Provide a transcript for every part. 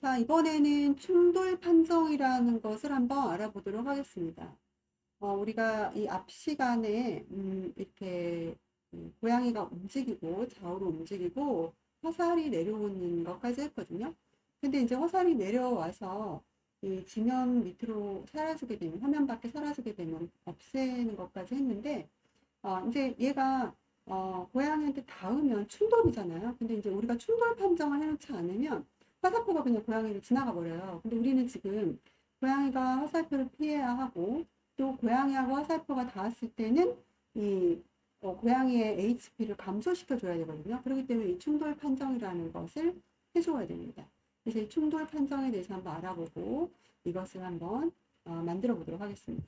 자, 이번에는 충돌 판정이라는 것을 한번 알아보도록 하겠습니다. 어, 우리가 이 앞 시간에 음, 이렇게 음, 고양이가 움직이고 좌우로 움직이고 화살이 내려오는 것까지 했거든요. 근데 이제 화살이 내려와서 이 지면 밑으로 사라지게 되면 화면 밖에 사라지게 되면 없애는 것까지 했는데 어, 이제 얘가 어, 고양이한테 닿으면 충돌이잖아요. 근데 이제 우리가 충돌 판정을 해놓지 않으면 화살표가 그냥 고양이를 지나가 버려요. 근데 우리는 지금 고양이가 화살표를 피해야 하고 또 고양이하고 화살표가 닿았을 때는 이 어, 고양이의 HP를 감소시켜 줘야 되거든요. 그렇기 때문에 이 충돌 판정이라는 것을 해줘야 됩니다. 그래서 이 충돌 판정에 대해서 한번 알아보고 이것을 한번 어, 만들어 보도록 하겠습니다.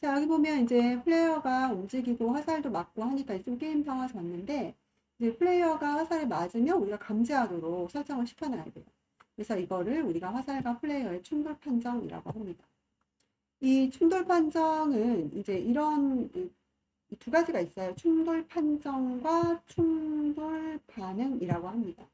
자, 여기 보면 이제 플레이어가 움직이고 화살도 맞고 하니까 좀 게임성화졌는데 이제 플레이어가 화살에 맞으면 우리가 감지하도록 설정을 시켜놔야 돼요. 그래서 이거를 우리가 화살과 플레이어의 충돌 판정이라고 합니다. 이 충돌 판정은 이제 이런 두 가지가 있어요. 충돌 판정과 충돌 반응이라고 합니다.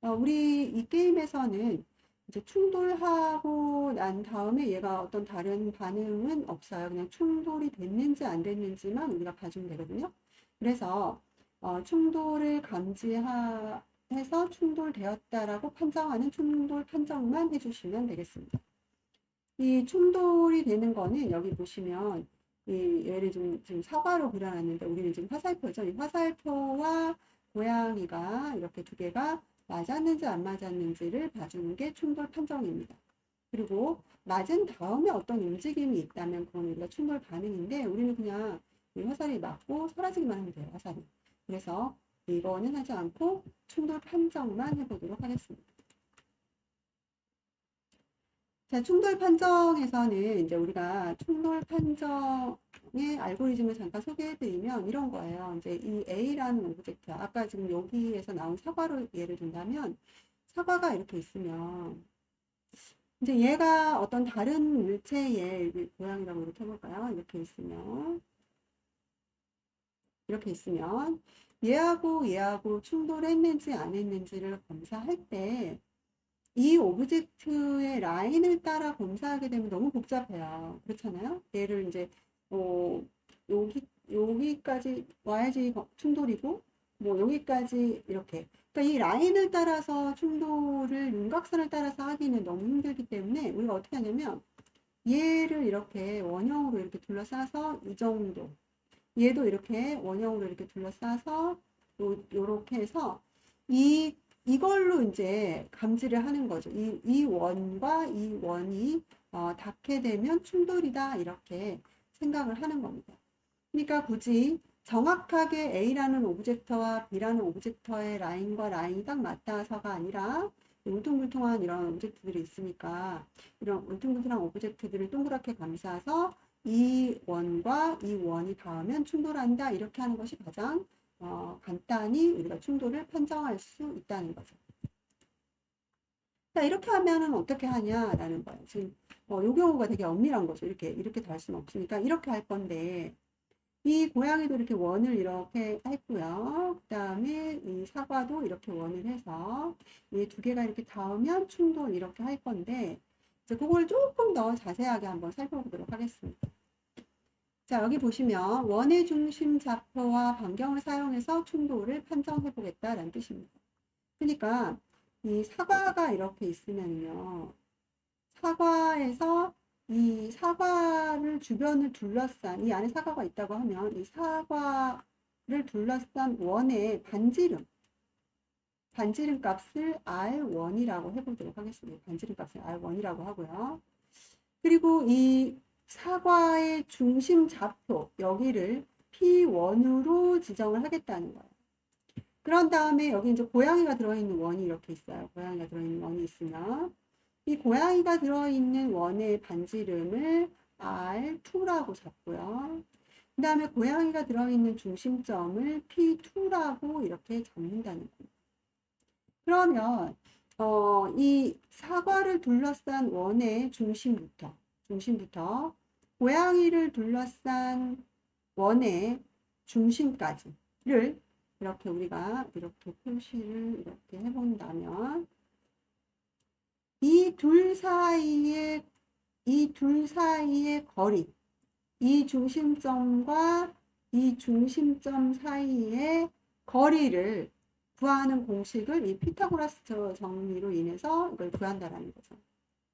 어, 우리 이 게임에서는 이제 충돌하고 난 다음에 얘가 어떤 다른 반응은 없어요. 그냥 충돌이 됐는지 안 됐는지만 우리가 봐주면 되거든요. 그래서 어, 충돌을 감지해서 충돌되었다라고 판정하는 충돌 판정만 해주시면 되겠습니다. 이 충돌이 되는 거는 여기 보시면 이 얘를 좀 지금 사과로 그려놨는데 우리는 지금 화살표죠. 이 화살표와 고양이가 이렇게 두 개가 맞았는지 안 맞았는지를 봐주는 게 충돌 판정입니다. 그리고 맞은 다음에 어떤 움직임이 있다면 그건 우리가 충돌 반응인데 우리는 그냥 화살이 맞고 사라지기만 하면 돼요. 화살이. 그래서 이거는 하지 않고 충돌 판정만 해보도록 하겠습니다. 자, 충돌 판정에서는 이제 우리가 충돌 판정의 알고리즘을 잠깐 소개해드리면 이런 거예요. 이제 이 A라는 오브젝트, 아까 지금 여기에서 나온 사과로 예를 든다면 사과가 이렇게 있으면 이제 얘가 어떤 다른 물체의 모양이라고 이렇게 해볼까요? 이렇게 있으면 이렇게 있으면 얘하고 얘하고 충돌했는지 안 했는지를 검사할 때 이 오브젝트의 라인을 따라 검사하게 되면 너무 복잡해요. 그렇잖아요? 얘를 이제 어, 여기 여기까지 와야지 충돌이고 뭐 여기까지 이렇게 그러니까 이 라인을 따라서 충돌을 윤곽선을 따라서 하기는 너무 힘들기 때문에 우리가 어떻게 하냐면 얘를 이렇게 원형으로 이렇게 둘러싸서 이 정도 얘도 이렇게 원형으로 이렇게 둘러싸서 요, 요렇게 해서 이 이걸로 이제 감지를 하는 거죠. 이, 이 원과 이 원이 어, 닿게 되면 충돌이다 이렇게 생각을 하는 겁니다. 그러니까 굳이 정확하게 A라는 오브젝터와 B라는 오브젝터의 라인과 라인이 딱 맞닿아서가 아니라 울퉁불퉁한 이런 오브젝트들이 있으니까 이런 울퉁불퉁한 오브젝트들을 동그랗게 감싸서 이 원과 이 원이 닿으면 충돌한다 이렇게 하는 것이 가장 어, 간단히 우리가 충돌을 판정할 수 있다는 거죠. 자 이렇게 하면은 어떻게 하냐라는 거예요. 지금 어, 요 경우가 되게 엄밀한 거죠. 이렇게 이렇게 달 수는 없으니까 이렇게 할 건데 이 고양이도 이렇게 원을 이렇게 했고요. 그 다음에 이 사과도 이렇게 원을 해서 이 두 개가 이렇게 닿으면 충돌 이렇게 할 건데 이제 그걸 조금 더 자세하게 한번 살펴보도록 하겠습니다. 자, 여기 보시면 원의 중심 좌표와 반경을 사용해서 충돌을 판정해 보겠다라는 뜻입니다. 그러니까 이 사과가 이렇게 있으면요. 사과에서 이 사과를 주변을 둘러싼 이 안에 사과가 있다고 하면 이 사과를 둘러싼 원의 반지름 반지름 값을 R1이라고 해보도록 하겠습니다. 반지름 값을 R1이라고 하고요. 그리고 이 사과의 중심 좌표 여기를 P1으로 지정을 하겠다는 거예요. 그런 다음에 여기 이제 고양이가 들어있는 원이 이렇게 있어요. 고양이가 들어있는 원이 있으면 이 고양이가 들어있는 원의 반지름을 R2라고 잡고요. 그 다음에 고양이가 들어있는 중심점을 P2라고 이렇게 잡는다는 겁니다. 그러면 어, 이 사과를 둘러싼 원의 중심부터 중심부터 고양이를 둘러싼 원의 중심까지를 이렇게 우리가 이렇게 표시를 이렇게 해본다면 이 둘 사이의 이 둘 사이의 거리, 이 중심점과 이 중심점 사이의 거리를 구하는 공식을 이 피타고라스 정리로 인해서 이걸 구한다라는 거죠.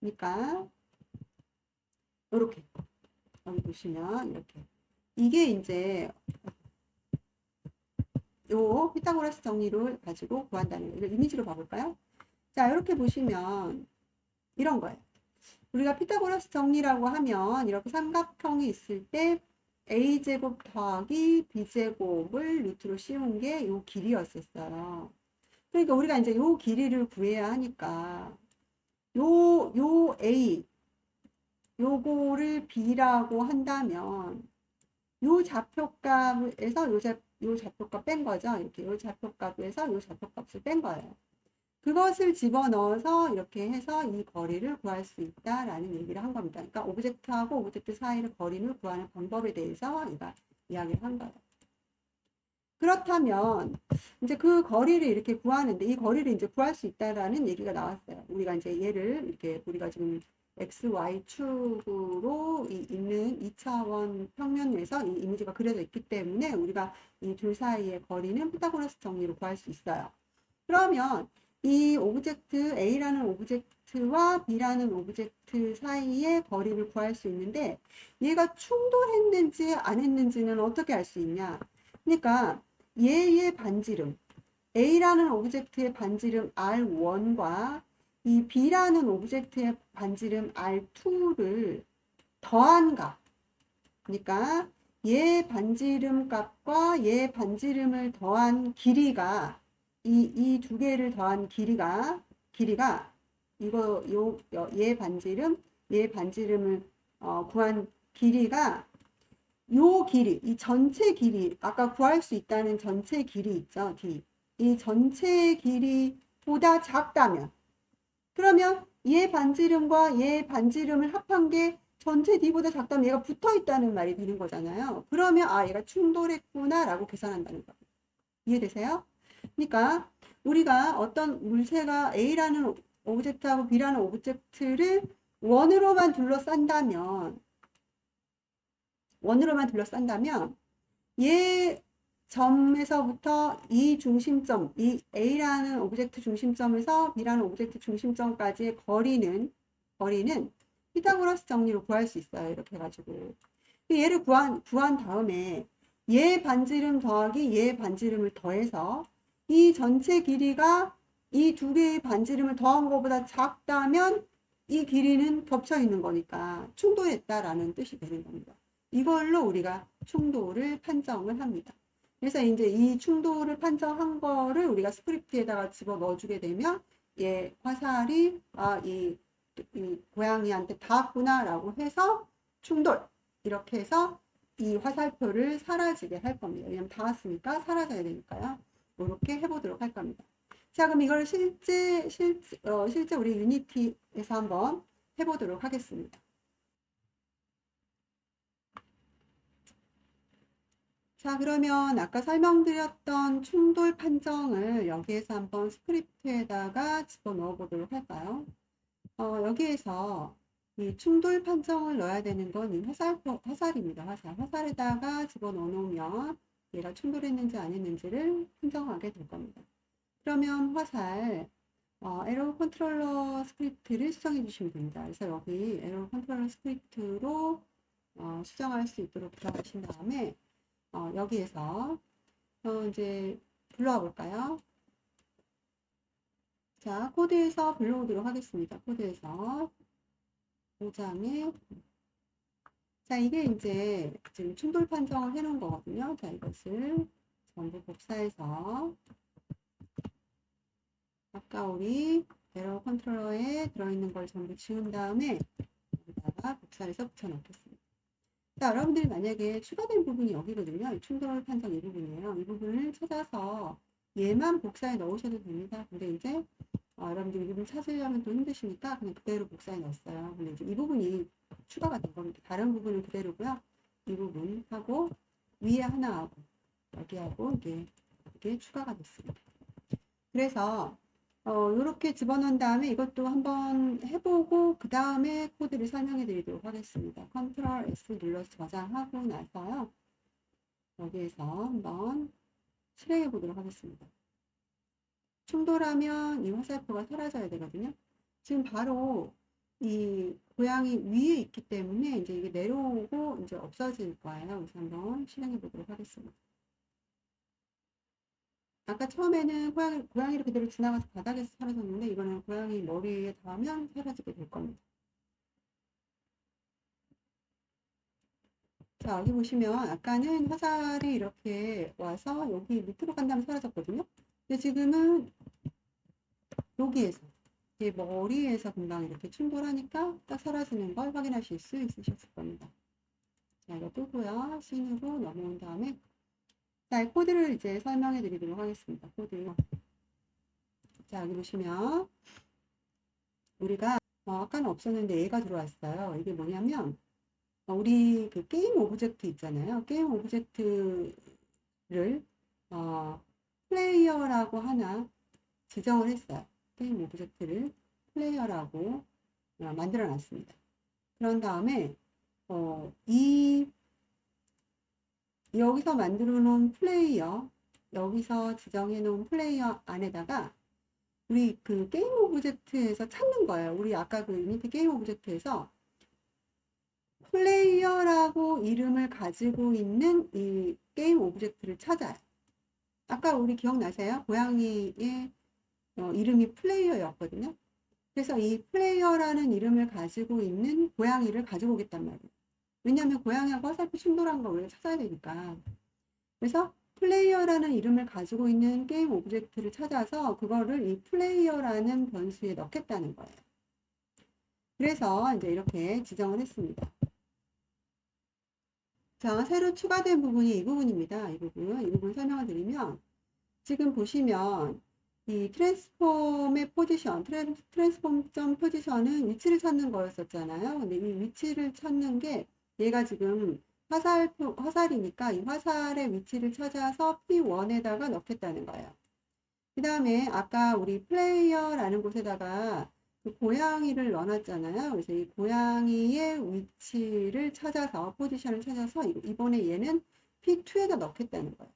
그러니까 이렇게 여기 보시면 이렇게 이게 이제 요 피타고라스 정리를 가지고 구한다는 거예요. 이미지로 봐볼까요? 자 이렇게 보시면 이런 거예요. 우리가 피타고라스 정리라고 하면 이렇게 삼각형이 있을 때 a제곱 더하기 b제곱을 루트로 씌운 게 요 길이였었어요. 그러니까 우리가 이제 요 길이를 구해야 하니까 요, 요 a 요거를 b라고 한다면 요 좌표값에서 요, 좌, 요 좌표값 뺀 거죠. 이렇게 요 좌표값에서 요 좌표값을 뺀 거예요. 그것을 집어넣어서 이렇게 해서 이 거리를 구할 수 있다라는 얘기를 한 겁니다. 그러니까 오브젝트하고 오브젝트 사이의 거리를 구하는 방법에 대해서 우리가 이야기를 한 거예요. 그렇다면 이제 그 거리를 이렇게 구하는데 이 거리를 이제 구할 수 있다라는 얘기가 나왔어요. 우리가 이제 얘를 이렇게 우리가 지금 x, y 축으로 이 있는 2차원 평면에서 이 이미지가 그려져 있기 때문에 우리가 이 둘 사이의 거리는 피타고라스 정리로 구할 수 있어요. 그러면 이 오브젝트 A라는 오브젝트와 B라는 오브젝트 사이의 거리를 구할 수 있는데 얘가 충돌했는지 안 했는지는 어떻게 알 수 있냐? 그러니까 얘의 반지름 A라는 오브젝트의 반지름 R1과 이 B라는 오브젝트의 반지름 R2를 더한 값 그러니까 얘 반지름 값과 얘 반지름을 더한 길이가 이 이 두 개를 더한 길이가 길이가 이거 요 얘 반지름 얘 반지름을 어, 구한 길이가 요 길이 이 전체 길이 아까 구할 수 있다는 전체 길이 있죠 D 이 전체 길이보다 작다면 그러면 얘 반지름과 얘 반지름을 합한 게 전체 D보다 작다면 얘가 붙어 있다는 말이 되는 거잖아요. 그러면 아 얘가 충돌했구나 라고 계산한다는 거예요. 이해되세요? 그러니까 우리가 어떤 물체가 A라는 오브젝트하고 B라는 오브젝트를 원으로만 둘러싼다면 원으로만 둘러싼다면 얘 점에서부터 이 중심점, 이 A라는 오브젝트 중심점에서 B라는 오브젝트 중심점까지의 거리는 거리는 피타고라스 정리로 구할 수 있어요. 이렇게 해가지고 얘를 구한 구한 다음에 얘 반지름 더하기 얘 반지름을 더해서 이 전체 길이가 이 두 개의 반지름을 더한 것보다 작다면 이 길이는 겹쳐 있는 거니까 충돌했다라는 뜻이 되는 겁니다. 이걸로 우리가 충돌을 판정을 합니다. 그래서 이제 이 충돌을 판정한 거를 우리가 스크립트에다가 집어 넣어주게 되면 얘 화살이 아, 이, 이 고양이한테 닿았구나 라고 해서 충돌 이렇게 해서 이 화살표를 사라지게 할 겁니다. 왜냐면 닿았으니까 사라져야 되니까요. 이렇게 해보도록 할 겁니다. 자, 그럼 이걸 실제, 실제, 어, 실제 우리 유니티에서 한번 해보도록 하겠습니다. 자, 그러면 아까 설명드렸던 충돌 판정을 여기에서 한번 스크립트에다가 집어넣어 보도록 할까요? 어, 여기에서 이 충돌 판정을 넣어야 되는 건 이 화살, 화살입니다. 화살. 화살에다가 집어넣어 놓으면 얘가 충돌했는지 안 했는지를 판정하게 될 겁니다. 그러면 화살, 어, 에러 컨트롤러 스크립트를 수정해 주시면 됩니다. 그래서 여기 에러 컨트롤러 스크립트로 어, 수정할 수 있도록 들어가신 다음에 어, 여기에서 어, 이제 불러와 볼까요? 자, 코드에서 불러오도록 하겠습니다. 코드에서 5장에 자, 이게 이제 지금 충돌 판정을 해 놓은 거거든요. 자, 이것을 전부 복사해서 아까 우리 에러 컨트롤러에 들어있는 걸 전부 지운 다음에 여기다가 복사해서 붙여놓겠습니다. 자, 여러분들이 만약에 추가된 부분이 여기거든요. 충돌 판정 이 부분이에요. 이 부분을 찾아서 얘만 복사해 넣으셔도 됩니다. 근데 이제 어, 여러분들이 이 부분 찾으려면 또 힘드시니까 그냥 그대로 복사해 넣었어요. 근데 이제 이 부분이 추가가 된 겁니다. 다른 부분은 그대로고요. 이 부분 하고 위에 하나하고 여기하고 이게 이게 추가가 됐습니다. 그래서 어, 이렇게 집어넣은 다음에 이것도 한번 해보고 그 다음에 코드를 설명해 드리도록 하겠습니다. 컨트롤 S 눌러서 저장하고 나서요. 여기에서 한번 실행해 보도록 하겠습니다. 충돌하면 이 화살표가 사라져야 되거든요. 지금 바로 이 고양이 위에 있기 때문에 이제 이게 내려오고 이제 없어질 거예요. 그래서 한번 실행해 보도록 하겠습니다. 아까 처음에는 고양이, 고양이를 그대로 지나가서 바닥에서 사라졌는데 이거는 고양이 머리에 닿으면 사라지게 될 겁니다. 자, 여기 보시면 아까는 화살이 이렇게 와서 여기 밑으로 간 다음에 사라졌거든요. 근데 지금은 여기에서 이 머리에서 금방 이렇게 충돌하니까 딱 사라지는 걸 확인하실 수 있으셨을 겁니다. 자, 이거 끄고요. 씬으로 넘어온 다음에 자, 이 코드를 이제 설명해 드리도록 하겠습니다. 코드. 자, 여기 보시면 우리가 어, 아까는 없었는데 얘가 들어왔어요. 이게 뭐냐면 어, 우리 그 게임 오브젝트 있잖아요. 게임 오브젝트를 어, 플레이어라고 하나 지정을 했어요. 게임 오브젝트를 플레이어라고 어, 만들어 놨습니다. 그런 다음에 어, 이 여기서 만들어 놓은 플레이어 여기서 지정해 놓은 플레이어 안에다가 우리 그 게임 오브젝트에서 찾는 거예요. 우리 아까 그 유니티 게임 오브젝트에서 플레이어라고 이름을 가지고 있는 이 게임 오브젝트를 찾아요. 아까 우리 기억나세요? 고양이의 어, 이름이 플레이어였거든요. 그래서 이 플레이어라는 이름을 가지고 있는 고양이를 가지고 오겠단 말이에요. 왜냐하면 고양이하고 화살표 충돌한 걸 우리가 찾아야 되니까. 그래서 플레이어라는 이름을 가지고 있는 게임 오브젝트를 찾아서 그거를 이 플레이어라는 변수에 넣겠다는 거예요. 그래서 이제 이렇게 지정을 했습니다. 자, 새로 추가된 부분이 이 부분입니다. 이 부분, 이 부분 설명을 드리면 지금 보시면 이 트랜스폼의 포지션, 트랜, 트랜스폼점 포지션은 위치를 찾는 거였었잖아요. 근데 이 위치를 찾는 게 얘가 지금 화살, 화살이니까 이 화살의 위치를 찾아서 P1에다가 넣겠다는 거예요. 그 다음에 아까 우리 플레이어라는 곳에다가 그 고양이를 넣어놨잖아요. 그래서 이 고양이의 위치를 찾아서, 포지션을 찾아서 이번에 얘는 P2에다 넣겠다는 거예요.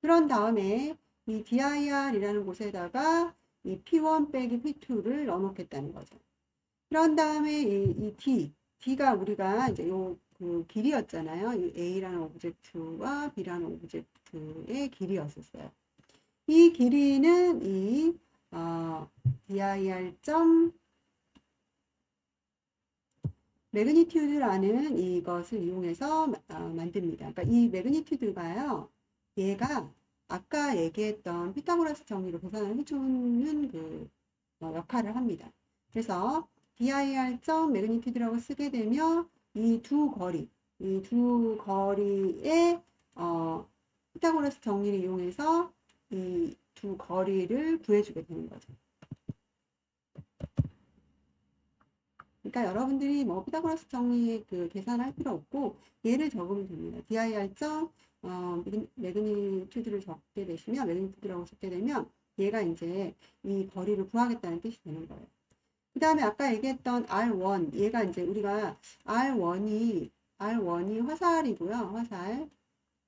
그런 다음에 이 dir이라는 곳에다가 이 P1 빼기 P2를 넣어놓겠다는 거죠. 그런 다음에 이, 이 D, D가 우리가 이제 요 그 길이였잖아요. 이 A라는 오브젝트와 B라는 오브젝트의 길이였었어요. 이 길이는 이 어, dir 점 매그니튜드라는 이것을 이용해서 어, 만듭니다. 그러니까 이 매그니튜드가요. 얘가 아까 얘기했던 피타고라스 정리로 계산을 해주는 그 어, 역할을 합니다. 그래서 dir 점 매그니튜드라고 쓰게 되면 이 두 거리, 이 두 거리의 어, 피타고라스 정리를 이용해서 이 두 거리를 구해주게 되는 거죠. 그러니까 여러분들이 뭐 피타고라스 정리 그 계산할 필요 없고 얘를 적으면 됩니다. dir 점 어, 매그니튜드를 적게 되시면 매그니튜드라고 적게 되면 얘가 이제 이 거리를 구하겠다는 뜻이 되는 거예요. 그 다음에 아까 얘기했던 R1 얘가 이제 우리가 R1이 R1이 화살이고요. 화살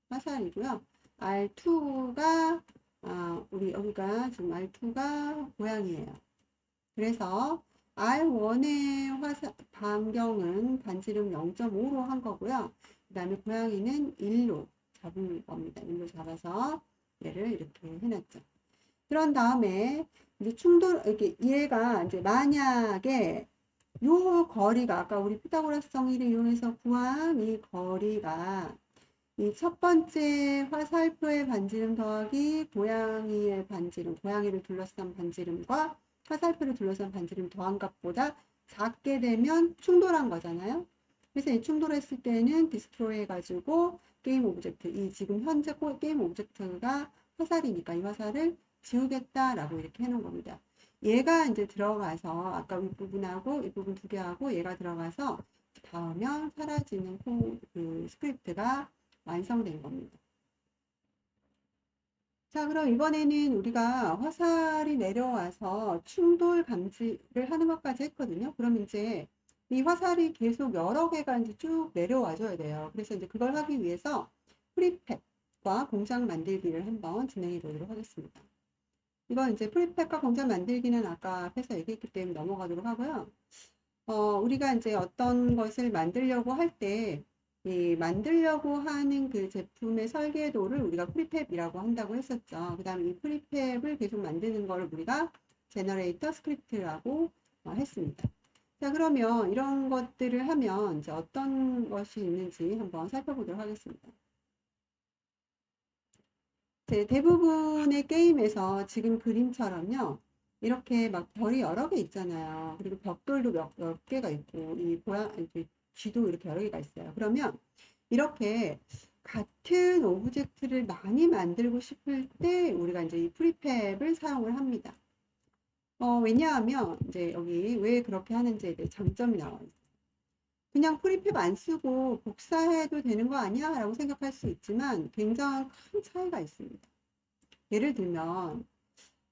화살이고요. R2가 아, 우리 여기가 지금 R2가 고양이에요. 그래서 R1의 화살 반경은 반지름 0.5로 한 거고요. 그 다음에 고양이는 1로 잡은 겁니다. 1로 잡아서 얘를 이렇게 해놨죠. 그런 다음에 이제 충돌 이렇게 얘가 이제 만약에 요 거리가 아까 우리 피타고라스 정의를 이용해서 구한 이 거리가 이 첫 번째 화살표의 반지름 더하기 고양이의 반지름, 고양이를 둘러싼 반지름과 화살표를 둘러싼 반지름 더한 값보다 작게 되면 충돌한 거잖아요. 그래서 이 충돌했을 때는 디스트로이 해가지고 게임 오브젝트, 이 지금 현재 게임 오브젝트가 화살이니까 이 화살을 지우겠다라고 이렇게 해놓은 겁니다. 얘가 이제 들어가서 아까 윗부분하고 윗부분 두 개하고 얘가 들어가서 닿으면 사라지는 그 스크립트가 완성된 겁니다. 자, 그럼 이번에는 우리가 화살이 내려와서 충돌 감지를 하는 것까지 했거든요. 그럼 이제 이 화살이 계속 여러 개가 이제 쭉 내려와 줘야 돼요. 그래서 이제 그걸 하기 위해서 프리팹과 공장 만들기를 한번 진행해 보도록 하겠습니다. 이건 이제 프리팹과 공장 만들기는 아까 앞에서 얘기했기 때문에 넘어가도록 하고요. 어, 우리가 이제 어떤 것을 만들려고 할 때, 이 만들려고 하는 그 제품의 설계도를 우리가 프리팹이라고 한다고 했었죠. 그 다음에 이 프리팹을 계속 만드는 걸 우리가 제너레이터 스크립트라고 어, 했습니다. 자, 그러면 이런 것들을 하면 이제 어떤 것이 있는지 한번 살펴보도록 하겠습니다. 제 대부분의 게임에서 지금 그림처럼요. 이렇게 막 별이 여러 개 있잖아요. 그리고 벽돌도 몇, 몇 개가 있고, 이 고양, 쥐도 이렇게 여러 개가 있어요. 그러면 이렇게 같은 오브젝트를 많이 만들고 싶을 때 우리가 이제 이 프리팹을 사용을 합니다. 어, 왜냐하면 이제 여기 왜 그렇게 하는지에 대해 장점이 나와 있어요. 그냥 프리팹 안 쓰고 복사해도 되는 거 아니야? 라고 생각할 수 있지만 굉장히 큰 차이가 있습니다. 예를 들면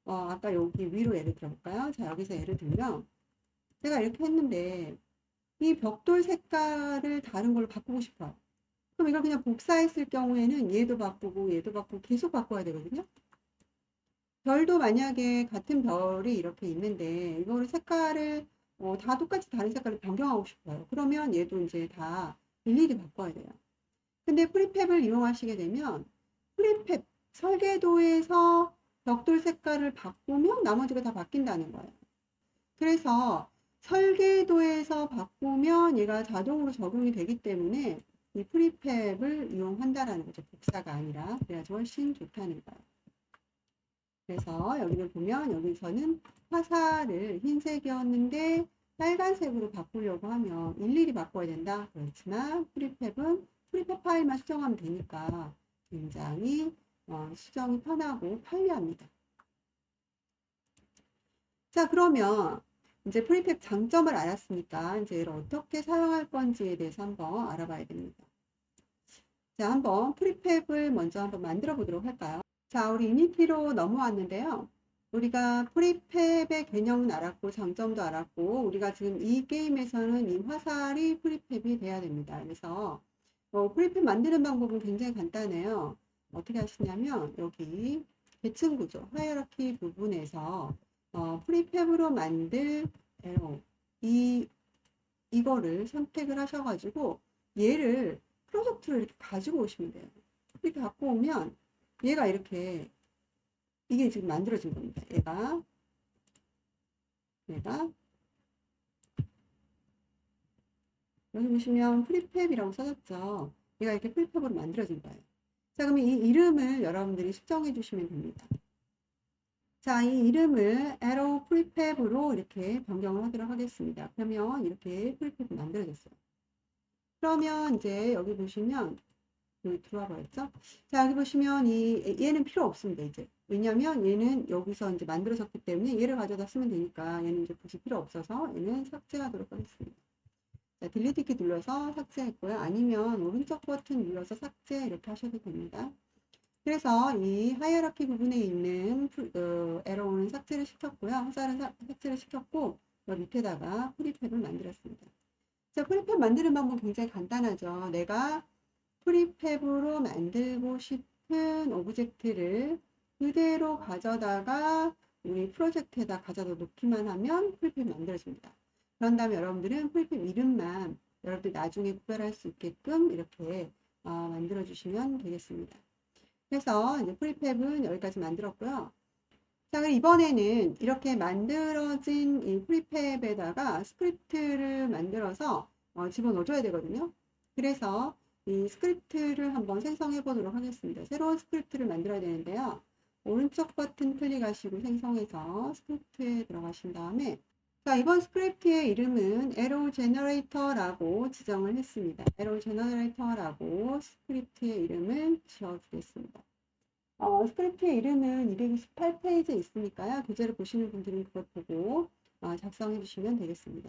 어, 아까 여기 위로 예를 들어볼까요? 자, 여기서 예를 들면 제가 이렇게 했는데 이 벽돌 색깔을 다른 걸로 바꾸고 싶어요. 그럼 이걸 그냥 복사했을 경우에는 얘도 바꾸고 얘도 바꾸고 계속 바꿔야 되거든요. 별도 만약에 같은 별이 이렇게 있는데 이거를 색깔을 어, 다 똑같이 다른 색깔로 변경하고 싶어요. 그러면 얘도 이제 다 일일이 바꿔야 돼요. 근데 프리팹을 이용하시게 되면 프리팹 설계도에서 벽돌 색깔을 바꾸면 나머지가 다 바뀐다는 거예요. 그래서 설계도에서 바꾸면 얘가 자동으로 적용이 되기 때문에 이 프리팹을 이용한다라는 거죠. 복사가 아니라. 그래야지 훨씬 좋다는 거예요. 그래서 여기를 보면 여기서는 화살을 흰색이었는데 빨간색으로 바꾸려고 하면 일일이 바꿔야 된다. 그렇지만 프리팹은 프리팹 파일만 수정하면 되니까 굉장히 어, 수정이 편하고 편리합니다. 자, 그러면 이제 프리팹 장점을 알았으니까 이제 얘를 어떻게 사용할 건지에 대해서 한번 알아봐야 됩니다. 자, 한번 프리팹을 먼저 한번 만들어 보도록 할까요? 자, 우리 유니티로 넘어왔는데요. 우리가 프리팹의 개념은 알았고 장점도 알았고 우리가 지금 이 게임에서는 이 화살이 프리팹이 돼야 됩니다. 그래서 어, 프리팹 만드는 방법은 굉장히 간단해요. 어떻게 하시냐면 여기 계층 구조, 하이어라키 부분에서 어, 프리팹으로 만들 에러 이 이거를 선택을 하셔가지고 얘를 프로젝트를 이렇게 가지고 오시면 돼요. 이렇게 갖고 오면 얘가 이렇게 이게 지금 만들어진 겁니다. 얘가 얘가 여기 보시면 프리팹이라고 써졌죠. 얘가 이렇게 프리팹으로 만들어진 거예요. 자, 그러면 이 이름을 여러분들이 수정해 주시면 됩니다. 자, 이 이름을 arrow prefab로 이렇게 변경을 하도록 하겠습니다. 그러면 이렇게 프리팹이 만들어졌어요. 그러면 이제 여기 보시면 여기 들어와 버렸죠? 자, 여기 보시면 이 얘는 필요 없습니다, 이제. 왜냐면 얘는 여기서 이제 만들어졌기 때문에 얘를 가져다 쓰면 되니까 얘는 이제 굳이 필요 없어서 얘는 삭제하도록 하겠습니다. 자, 딜리트 키 눌러서 삭제했고요. 아니면 오른쪽 버튼 눌러서 삭제 이렇게 하셔도 됩니다. 그래서 이 하이어라키 부분에 있는 어, 에러는 삭제를 시켰고요. 화살은 삭제를 시켰고 여기 밑에다가 프리팹을 만들었습니다. 자, 프리팹 만드는 방법 굉장히 간단하죠. 내가 프리팹으로 만들고 싶은 오브젝트를 그대로 가져다가 우리 프로젝트에다 가져다 놓기만 하면 프리팹 만들어집니다. 그런 다음에 여러분들은 프리팹 이름만 여러분들 나중에 구별할 수 있게끔 이렇게 어, 만들어 주시면 되겠습니다. 그래서 이제 프리팹은 여기까지 만들었고요. 자, 그럼 이번에는 이렇게 만들어진 이 프리팹에다가 스크립트를 만들어서 어, 집어넣어줘야 되거든요. 그래서 이 스크립트를 한번 생성해 보도록 하겠습니다. 새로운 스크립트를 만들어야 되는데요. 오른쪽 버튼 클릭하시고 생성해서 스크립트에 들어가신 다음에 자, 이번 스크립트의 이름은 arrow generator라고 지정을 했습니다. arrow generator라고 스크립트의 이름을 지어주겠습니다. 어, 스크립트의 이름은 228페이지에 있으니까요. 교재를 보시는 분들은 그걸 보고 어, 작성해 주시면 되겠습니다.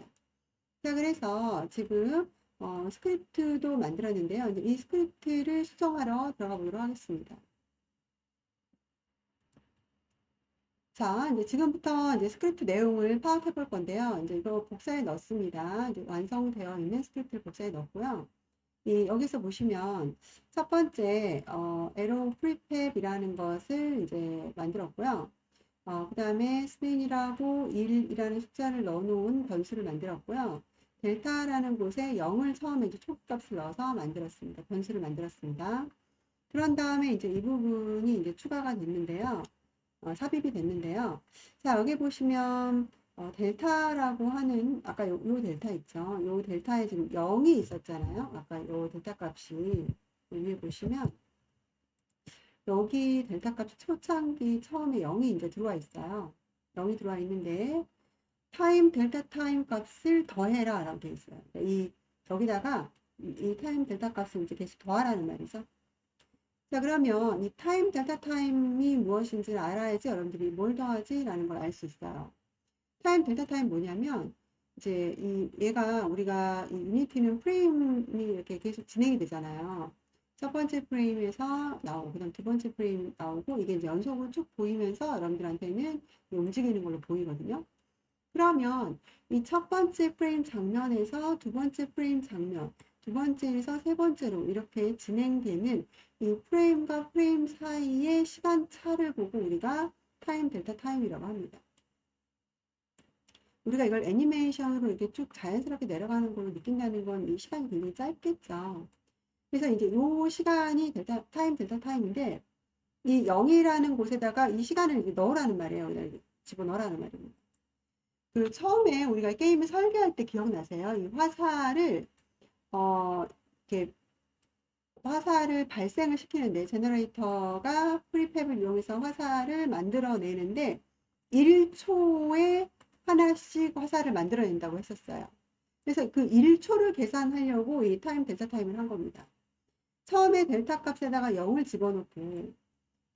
자, 그래서 지금 어, 스크립트도 만들었는데요. 이 스크립트를 수정하러 들어가 보도록 하겠습니다. 자, 이제 지금부터 이제 스크립트 내용을 파악해 볼 건데요. 이제 이거 복사해 넣습니다. 이제 완성되어 있는 스크립트를 복사해 넣고요. 이 여기서 보시면 첫 번째 어, 에로 프리팹이라는 것을 이제 만들었고요. 어, 그 다음에 스페인이라고 1이라는 숫자를 넣어 놓은 변수를 만들었고요. 델타라는 곳에 0을 처음에 이제 초값을 넣어서 만들었습니다. 변수를 만들었습니다. 그런 다음에 이제 이 부분이 이제 추가가 됐는데요. 어, 삽입이 됐는데요. 자, 여기 보시면 어, 델타라고 하는 아까 요, 요 델타 있죠. 요 델타에 지금 0이 있었잖아요. 아까 요 델타 값이 위에 보시면 여기 델타 값이 초창기 처음에 0이 이제 들어와 있어요. 0이 들어와 있는데 타임 델타 타임 값을 더해라 라고 되어 있어요. 이 여기다가 이, 이 타임 델타 값을 이제 계속 더하라는 말이죠. 자 그러면 이 타임 델타 타임이 무엇인지를 알아야지 여러분들이 뭘 더하지 라는 걸 알 수 있어요. 타임 델타 타임 뭐냐면 이제 이 얘가 우리가 이 유니티는 프레임이 이렇게 계속 진행이 되잖아요. 첫 번째 프레임에서 나오고 그 다음 두 번째 프레임 나오고 이게 이제 연속으로 쭉 보이면서 여러분들한테는 움직이는 걸로 보이거든요. 그러면 이 첫 번째 프레임 장면에서 두 번째 프레임 장면, 두 번째에서 세 번째로 이렇게 진행되는 이 프레임과 프레임 사이의 시간 차를 보고 우리가 타임 델타 타임이라고 합니다. 우리가 이걸 애니메이션으로 이렇게 쭉 자연스럽게 내려가는 걸로 느낀다는 건 이 시간이 굉장히 짧겠죠. 그래서 이제 이 시간이 델타 타임 델타 타임인데 이 0이라는 곳에다가 이 시간을 넣으라는 말이에요. 집어넣으라는 말입니다. 그 처음에 우리가 게임을 설계할 때 기억나세요? 이 화살을 어 이렇게 화살을 발생을 시키는데 제너레이터가 프리팹을 이용해서 화살을 만들어내는데 1초에 하나씩 화살을 만들어낸다고 했었어요. 그래서 그 1초를 계산하려고 이 타임 델타 타임을 한 겁니다. 처음에 델타 값에다가 0을 집어넣고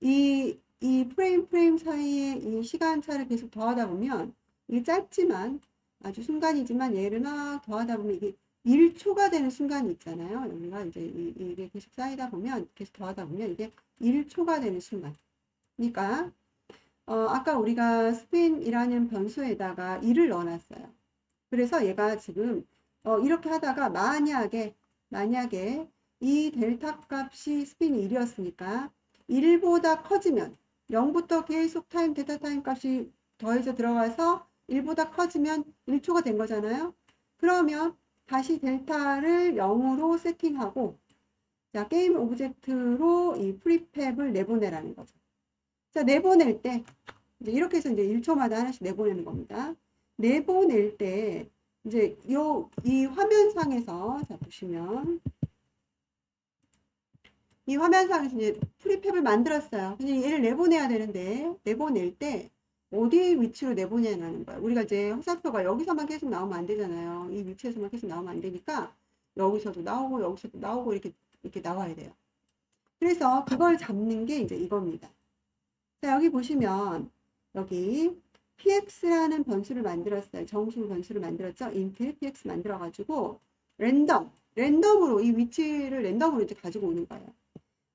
이, 이 프레임 프레임 사이에 이 시간차를 계속 더하다 보면 이게 짧지만 아주 순간이지만 얘를 막 더하다 보면 이게 1초가 되는 순간이 있잖아요. 여기가 이제 이, 이게 계속 쌓이다 보면 계속 더하다 보면 이게 1초가 되는 순간. 그러니까 어, 아까 우리가 스핀이라는 변수에다가 1을 넣어놨어요. 그래서 얘가 지금 어, 이렇게 하다가 만약에 만약에 이 델타 값이 스핀이 1이었으니까 1보다 커지면 0부터 계속 타임 델타 타임 값이 더해져 들어가서 1보다 커지면 1초가 된 거잖아요. 그러면 다시 델타를 0으로 세팅하고 자, 게임 오브젝트로 이 프리팹을 내보내라는 거죠. 자, 내보낼 때 이렇게 해서 이제 1초마다 하나씩 내보내는 겁니다. 내보낼 때 이제 요 이 화면상에서 자 보시면 이 화면상에서 이제 프리팹을 만들었어요. 근데 얘를 내보내야 되는데 내보낼 때 어디 위치로 내보내냐는 거예요. 우리가 이제 화살표가 여기서만 계속 나오면 안 되잖아요. 이 위치에서만 계속 나오면 안 되니까 여기서도 나오고 여기서도 나오고 이렇게 이렇게 나와야 돼요. 그래서 그걸 잡는 게 이제 이겁니다. 자, 여기 보시면 여기 px라는 변수를 만들었어요. 정수 변수를 만들었죠. int px 만들어 가지고 랜덤 랜덤으로 이 위치를 랜덤으로 이제 가지고 오는 거예요.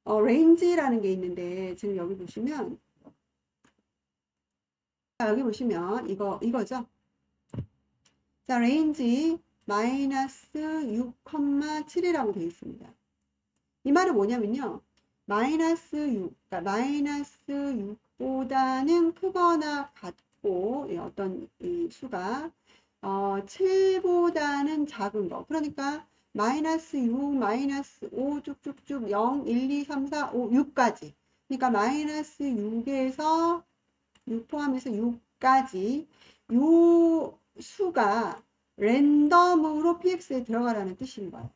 어, range라는 게 있는데 지금 여기 보시면 자, 여기 보시면 이거 이거죠. 자, range 마이너스 6,7이라고 되어 있습니다. 이 말은 뭐냐면요. 마이너스 6, 그러니까 마이너스 6보다는 크거나 같고 어떤 이 수가 어, 7보다는 작은 거. 그러니까 마이너스 6, 마이너스 5 쭉쭉쭉 0, 1, 2, 3, 4, 5, 6까지. 그러니까 마이너스 6에서 6 포함해서 6까지 요 수가 랜덤으로 px에 들어가라는 뜻인 거예요.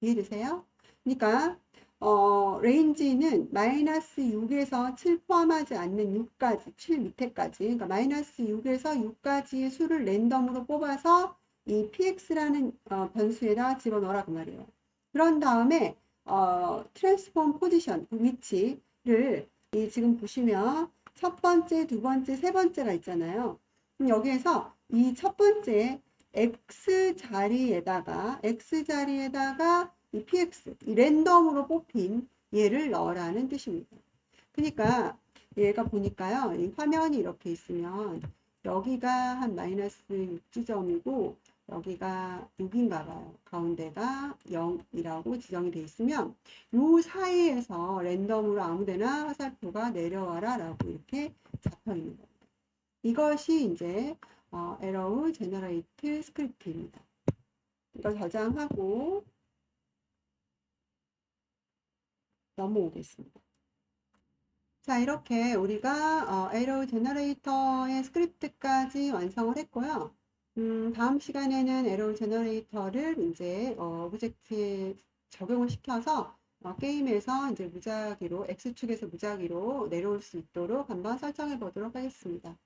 이해되세요? 그러니까 어, 레인지는 마이너스 6에서 7 포함하지 않는 6까지, 7 밑에까지, 그러니까 마이너스 6에서 6까지의 수를 랜덤으로 뽑아서 이 px라는 어, 변수에다 집어넣으라 그 말이에요. 그런 다음에 어, 트랜스폼 포지션, 그 위치를 이 지금 보시면 첫 번째, 두 번째, 세 번째가 있잖아요. 그럼 여기에서 이 첫 번째 x 자리에다가 x 자리에다가 이 px, 이 랜덤으로 뽑힌 얘를 넣으라는 뜻입니다. 그러니까 얘가 보니까요. 이 화면이 이렇게 있으면 여기가 한 마이너스 6지점이고 여기가 6인가 봐요. 가운데가 0이라고 지정이 돼 있으면 요 사이에서 랜덤으로 아무데나 화살표가 내려와라 라고 이렇게 잡혀 있는 겁니다. 이것이 이제 어, 에러우 제너레이트 스크립트입니다. 이거 저장하고 넘어오겠습니다. 자, 이렇게 우리가 어, 에러 제너레이터의 스크립트까지 완성을 했고요. 음, 다음 시간에는 에러 제너레이터를 이제 어, 오브젝트에 적용을 시켜서 어, 게임에서 이제 무작위로 X축에서 무작위로 내려올 수 있도록 한번 설정해 보도록 하겠습니다.